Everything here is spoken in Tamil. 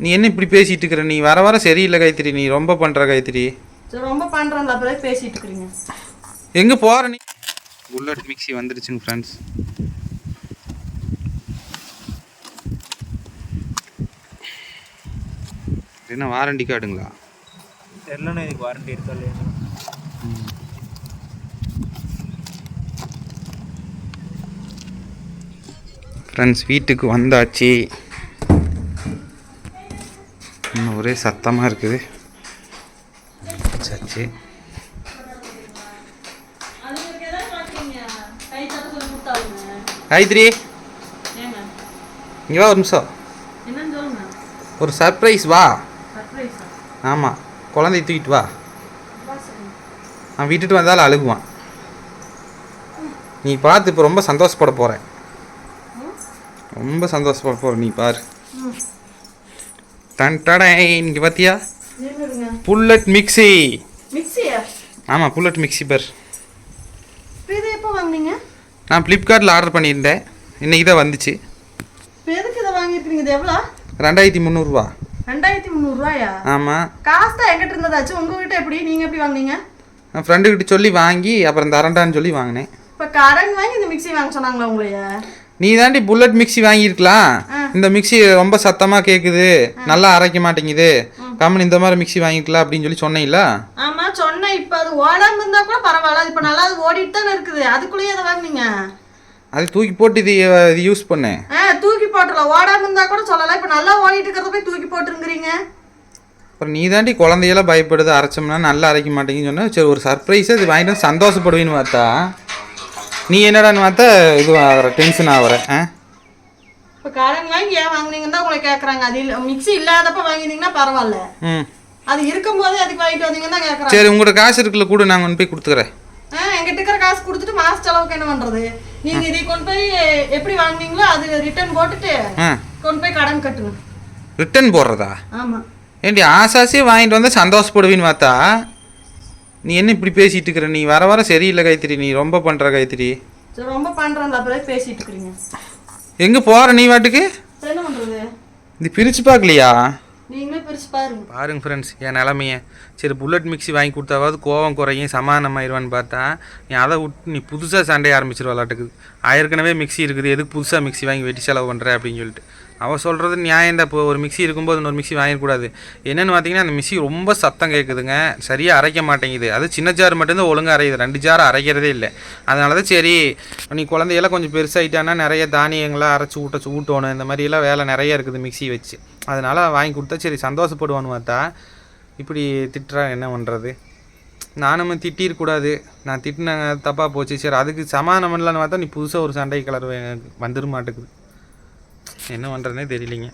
நீ என்ன இப்படி பேசிட்டு இருக்கிற? நீ வர வர சரியில்லை கைத்திரி நீ ரொம்ப பண்ற கைத்திரி சரி ரொம்ப பண்றேன்ல அப்படியே பேசிட்டு இருக்கிறீங்க. எங்க போற நீ? புல்லட் மிக்ஸி வந்துருச்சுங்க ஃப்ரெண்ட்ஸ் என்ன வாரண்டி கார்டுங்களா தெரிலண்ணா இதுக்கு வாரண்டி இருக்கா இல்லையா ஃப்ரெண்ட்ஸ் வீட்டுக்கு வந்தாச்சு. இன்னும் ஒரே சத்தமாக இருக்குது. சச்சு. கை காயத்ரி. இங்கே வா ஒரு நிமிஷம். ஒரு சர்ப்ரைஸ் வா? ஆமாம் குழந்தை தூக்கிட்டு வா. நான் விட்டுட்டு வந்தாலும் அழுகுவான். நீ பார்த்து இப்போ ரொம்ப சந்தோஷப்பட போகிறேன் ரொம்ப சந்தோஷப்பட போகிற நீ பாரு. டன் இங்கே பார்த்தியா புல்லட் மிக்ஸி மிக்சியா ஆமாம் புல்லட் மிக்ஸி பார் இதை எப்போ வாங்குனீங்க? நான் ஃப்ளிப்கார்ட்டில் ஆர்டர் பண்ணியிருந்தேன். இன்னைக்கு தான் வந்துச்சு. எதுக்கு இதை வாங்கியிருக்கீங்க இது எவ்வளோ? ரெண்டாயிரத்தி முந்நூறுரூவா ரெண்டாயிரத்தி முந்நூறுரூவாயா ஆமாம் காசு தான் எங்கிட்ட இருந்ததாச்சு. உங்ககிட்ட எப்படி? நீங்கள் எப்படி வாங்குனீங்க? என் ஃப்ரெண்டுக்கிட்ட சொல்லி வாங்கி அப்புறம் தரண்டான்னு சொல்லி வாங்கினேன். இப்போ கடன் வாங்கி இந்த மிக்ஸி வாங்க சொன்னாங்களா உங்களைய? நீ தாண்டி புல்லட் மிக்ஸி வாங்கியிருக்கலாம். இந்த மிக்ஸி ரொம்ப சத்தமாக கேட்குது நல்லா அரைக்க மாட்டேங்குது. கம்மன் இந்த மாதிரி மிக்ஸி வாங்கிக்கலாம் அப்படின்னு சொல்லி சொன்னீங்களா? ஆமாம் சொன்னேன். இப்போ அது ஓடாம இருந்தா கூட பரவாயில்ல. இப்போ நல்லா அது ஓடிட்டு தானே இருக்குது. அதுக்குள்ளேயே அதை வாங்குனீங்க? அது தூக்கி போட்டு இது இது யூஸ் பண்ணேன் ஆ தூக்கி போட்டுடலாம் ஓடாம இருந்தா கூட சொல்லலாம் இப்போ நல்லா ஓடிட்டு இருக்கிறத போய் தூக்கி போட்டுருங்கிறீங்க. அப்புறம் நீ தாண்டி குழந்தையெல்லாம் பயப்படுது. அரைச்சோம்னா நல்லா அரைக்க மாட்டேங்குன்னு சொன்னா. சரி ஒரு சர்ப்ரைஸ் இது வாங்கிட்டு சந்தோஷப்படுவீன்னு பார்த்தா நீ என்னடான்னு பார்த்தா இது டென்ஷன் ஆகிற ஆ? இப்போ கடன் வாங்கி ஏன் வாங்குனீங்கன்னு தான் உங்களை கேட்குறாங்க அது இல்லை மிக்ஸி இல்லாதப்ப வாங்கினீங்கன்னா பரவாயில்ல. ம். அது இருக்கும்போதே அதுக்கு வாங்கிட்டு வந்தீங்கன்னா கேட்குறாங்க சரி உங்கள்கிட்ட காசு இருக்குல்ல கூட நாங்கள் கொண்டு போய் கொடுத்துக்கிறேன். ஆ எங்கிட்ட இருக்கிற காசு கொடுத்துட்டு மாச செலவுக்கு என்ன பண்றது? நீங்க இதை கொண்டு போய் எப்படி வாங்குனீங்களோ அது ரிட்டர்ன் போட்டுட்டு ஆ. கொண்டு போய் கடன் கட்டுங்க ரிட்டர்ன் போடுறதா? ஆமா. ஏண்டி ஆசாசியே வாங்கிட்டு வந்தால் சந்தோஷப்படுவீன்னு பார்த்தா நீ என்ன இப்படி பேசிட்டு இருக்கிற? நீ வர வர சரியில்லை கைத்திரி நீ ரொம்ப பண்ணுற கைத்திரி சரி ரொம்ப பண்றேன்ல அப்படியே பேசிட்டு இருக்கிறீங்க. எங்கே போகிற நீ வாட்டுக்கு? என்ன பண்றது? இது பிரித்து பார்க்கலையா நீங்களே பிரிச்சு பாருங்க. பாருங்க ஃப்ரெண்ட்ஸ் என் நிலமைய. சரி புல்லட் மிக்ஸி வாங்கி கொடுத்தாவது கோவம் குறையும் சமாதானமாயிருவான்னு பார்த்தா நீ அதை விட்டு நீ புதுசாக சண்டைய ஆரம்பிச்சிரு விளாட்டுக்குது ஏற்கனவே மிக்ஸி இருக்குது எதுக்கு புதுசாக மிக்ஸி வாங்கி வெட்டி செலவு பண்ணுற அப்படின்னு சொல்லிட்டு. அவள் சொல்கிறது நியாயம் தான் இப்போ ஒரு மிக்ஸி இருக்கும்போது இன்னொரு மிக்ஸி வாங்கிடக்கூடாது. என்னென்னு பார்த்தீங்கன்னா அந்த மிக்ஸி ரொம்ப சத்தம் கேட்குதுங்க. சரியாக அரைக்க மாட்டேங்குது. அது சின்ன ஜார் மட்டும்தான் ஒழுங்காக அரையுது. ரெண்டு ஜார் அரைக்கிறதே இல்லை. அதனால தான் சரி நீ குழந்தையெல்லாம் கொஞ்சம் பெருசாகிட்டானா நிறைய தானியங்களாக அரைச்சி ஊட்ட ஊட்டணும். இந்த மாதிரிலாம் வேலை நிறைய இருக்குது மிக்ஸி வச்சு. அதனால் வாங்கி கொடுத்தா சரி சந்தோஷப்படுவான்னு பார்த்தா இப்படி திட்டுறா என்ன பண்ணுறது நானும் திட்டிருக்கூடாது நான் திட்டின தப்பாக போச்சு. சரி அதுக்கு சமாதானம் பண்ணலான்னு பார்த்தா நீ புதுசாக ஒரு சண்டை கலர் வந்துட மாட்டேங்குது. என்ன பண்ணுறதுனே தெரியலிங்க.